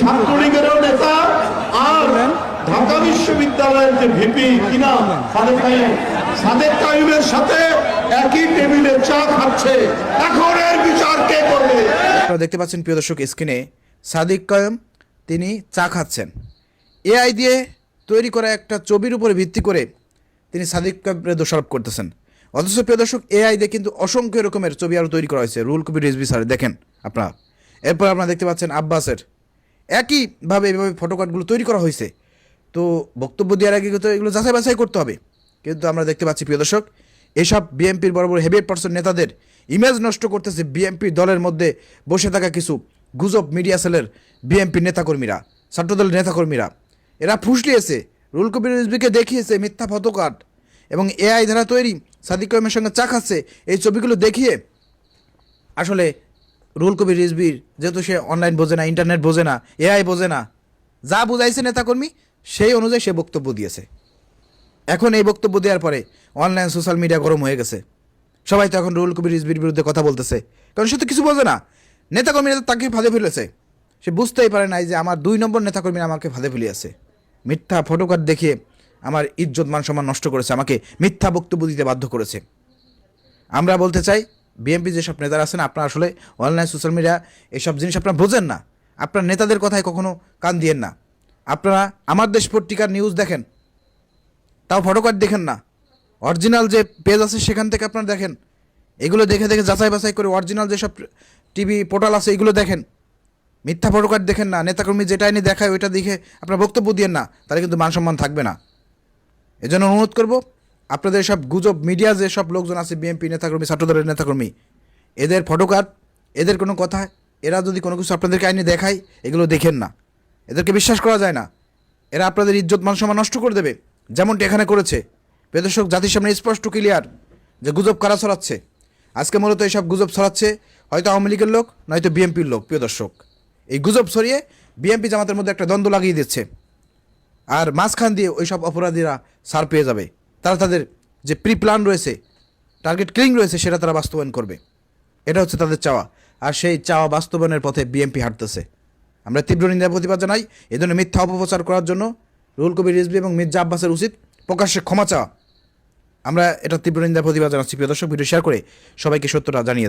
ছাত্রলীগেরও নেতা আর ঢাকা বিশ্ববিদ্যালয়ের যে ভিপি কিনা সাদেক সাদেক কাইমের সাথে একই টেবিলে চা খাচ্ছে। এখন এর বিচার কে করবে? আপনারা দেখতে পাচ্ছেন, প্রিয় দর্শক স্ক্রিনে সাদিক কয়ম, তিনি চা খাচ্ছেন। এআই দিয়ে তৈরি করা একটা ছবির উপরে ভিত্তি করে তিনি সাদিক কয়মকে দোষারোপ করতেছেন। অথচ, প্রিয় দর্শক, এআই দিয়ে কিন্তু অসংখ্য রকমের ছবি আরও তৈরি করা হয়েছে। রুল কবির রিজবি স্যার, দেখেন আপনারা। এরপর আপনারা দেখতে পাচ্ছেন আব্বাসের একইভাবে এভাবে ফটোকার্ডগুলো তৈরি করা হয়েছে। তো বক্তব্য দেওয়ার আগে তো এগুলো যাচাই বাছাই করতে হবে। কিন্তু আমরা দেখতে পাচ্ছি, প্রিয় দর্শক, এসব বিএনপির বড় বড় হেভিয়েট পার্সন নেতাদের ইমেজ নষ্ট করতেছে বিএনপি দলের মধ্যে বসে থাকা কিছু গুজব মিডিয়া সেলের বিএনপির নেতাকর্মীরা, ছাত্রদলের নেতাকর্মীরা। এরা ফুসলিয়েছে, রুল কবির রিজবিকে দেখিয়েছে মিথ্যা ফটোকার্ড এবং এআই দ্বারা তৈরি সাদিক করিমের সঙ্গে চা খাচ্ছে, এই ছবিগুলো দেখিয়ে আসলে রুল কবির রিজবির যেহেতু সে অনলাইন বোঝে না ইন্টারনেট বোঝে না এআই বোঝে না, যা বুঝাইছে নেতাকর্মী, সেই অনুযায়ী সে বক্তব্য দিয়েছে। এখন এই বক্তব্য দেওয়ার পরে অনলাইন সোশ্যাল মিডিয়া গরম হয়ে গেছে। সবাই তো এখন রুল কবির রিজবির বিরুদ্ধে কথা বলতেছে। কারণ সে তো কিছু বোঝে না। নেতাকর্মীরা তাকে ফাঁদে ফেলেছে। সে বুঝতেই পারে নাই যে আমার দুই নম্বর নেতাকর্মীরা আমাকে ফাঁদে ফেলিয়েছে। মিথ্যা ফটোকার্ড দেখিয়ে আমার ইজ্জত মান সম্মান নষ্ট করেছে, আমাকে মিথ্যা বক্তব্য দিতে বাধ্য করেছে। আমরা বলতে চাই বিএনপি যেসব নেতারা আছেন, আপনারা আসলে অনলাইন সোশ্যাল মিডিয়া এসব জিনিস আপনারা বোঝেন না। আপনার নেতাদের কথায় কখনো কান দিয়েন না। আপনারা আমার দেশ পত্রিকার নিউজ দেখেন, তাও ফটোকার্ড দেখেন না। অরিজিনাল যে পেজ আছে, সেখান থেকে আপনারা দেখেন। এগুলো দেখে দেখে যাচাই বাছাই করে অরিজিনাল যেসব টিভি পোর্টাল আছে, এগুলো দেখেন। মিথ্যা ফটোকার্ড দেখেন না, নেতাকর্মী যেটা এনে দেখায়, ওইটা দেখে আপনার বক্তব্য দিয়েন না, তাহলে কিন্তু মান সম্মান থাকবে না। এজন্য অনুরোধ করব আপনাদের সব গুজব মিডিয়া যে সব লোকজন আছে বিএনপি নেতাকর্মী, ছাত্রদলের নেতাকর্মী, এদের ফটোকার্ড, এদের কোনো কথা, এরা যদি কোনো কিছু আপনাদেরকে আইনে দেখায়, এগুলো দেখেন না। এদেরকে বিশ্বাস করা যায় না। এরা আপনাদের ইজ্জত, মান সম্মান নষ্ট করে দেবে, যেমনটি এখানে করেছে। প্রিয়দর্শক জাতির সামনে স্পষ্ট, ক্লিয়ার যে গুজব কারা ছড়াচ্ছে। আজকে মূলত এইসব গুজব ছড়াচ্ছে, হয়তো আওয়ামী লীগের লোক, নয়তো বিএনপির লোক, প্রিয় দর্শক। এই গুজব ছড়িয়ে বিএনপি জামাতের মধ্যে একটা দ্বন্দ্ব লাগিয়ে দিচ্ছে। আর মাঝখান দিয়ে ওই সব অপরাধীরা সার পেয়ে যাবে। তারা তাদের যে প্রি প্ল্যান রয়েছে টার্গেট ক্লিং রয়েছে, সেটা তারা বাস্তবায়ন করবে। এটা হচ্ছে তাদের চাওয়া। আর সেই চাওয়া বাস্তবায়নের পথে বিএমপি হাঁটতেছে। আমরা তীব্র নিন্দা, প্রতিবাদ জানাই এ ধরনের মিথ্যা অপপ্রচার করার জন্য। রুহুল কবির রিজবি এবং মির্জা আব্বাসের উচিত প্রকাশ্যে ক্ষমা চাওয়া। আমরা এটা তীব্র নিন্দা, প্রতিবাদ জানাচ্ছি। প্রিয় দর্শক, ভিডিও শেয়ার করে সবাইকে সত্যটা জানিয়ে।